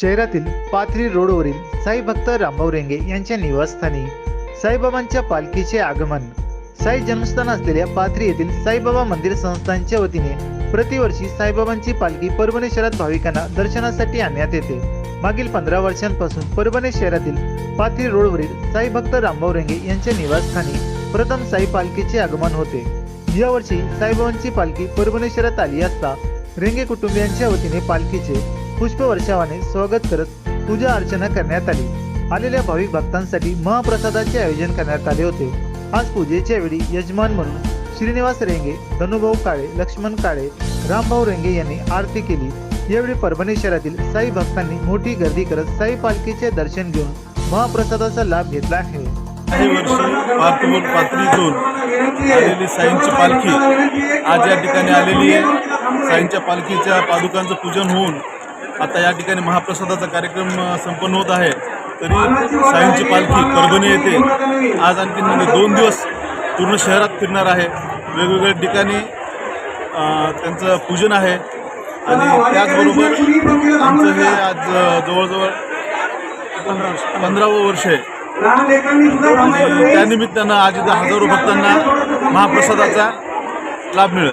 शहरातील पाथरी रोडवरील साई भक्त रामभाऊ रेंगे यांच्या निवासस्थानी साईबाबांच्या पालखीचे आगमन. साई जन्मस्थान असलेल्या पाथरी येथील साईबाबा मंदिर संस्थांच्या वतीने प्रतिवर्षी साईबाबांची पालखी परभणी शहरात भाविकांना दर्शनासाठी आणण्यात येते. मागील पंधरा वर्षांपासून परभणी शहरातील पाथरी रोडवरील साई भक्त रामभाऊ रेंगे यांच्या निवासस्थानी प्रथम साई पालखीचे आगमन होते. यावर्षी साईबाबांची पालखी परभणी शहरात आली असता रेंगे कुटुंबियांच्या वतीने पालखीचे पुष्पवर्षावाने स्वागत करत पूजा अर्चना करण्यात आली. आलेल्या भाविक भक्तांसाठी महाप्रसादाचे आयोजन करण्यात आले होते. आज पूजेच्या वेळी यजमान म्हणून श्रीनिवास रेंगे धनुभाऊ काळे लक्ष्मण काळे रामभाऊ रेंगे यांनी आरती केली. यावेळी परभणी शहरातील साई भक्तांनी मोठी गर्दी करत साई पालखीचे दर्शन घेऊन महाप्रसादाचा लाभ घेतला आहे. आलेली साईंची पालखी आज या ठिकाणी आलेली आहे. साईंच्या पालखीच्या पादुकांचं पूजन होऊन आता या ठिकाणी महाप्रसादाचा कार्यक्रम संपन्न होत आहे. तरी साईंची पालखी परभणी येथे आज आणखी म्हणजे दोन दिवस पूर्ण शहरात फिरणार आहे. वेगवेगळ्या ठिकाणी त्यांचं पूजन आहे. आणि त्याचबरोबर आमचं हे आज जवळजवळ पंधरावं वर्ष आहे. त्यानिमित्तानं आज इथं हजारो भक्तांना महाप्रसादाचा लाभ मिळेल.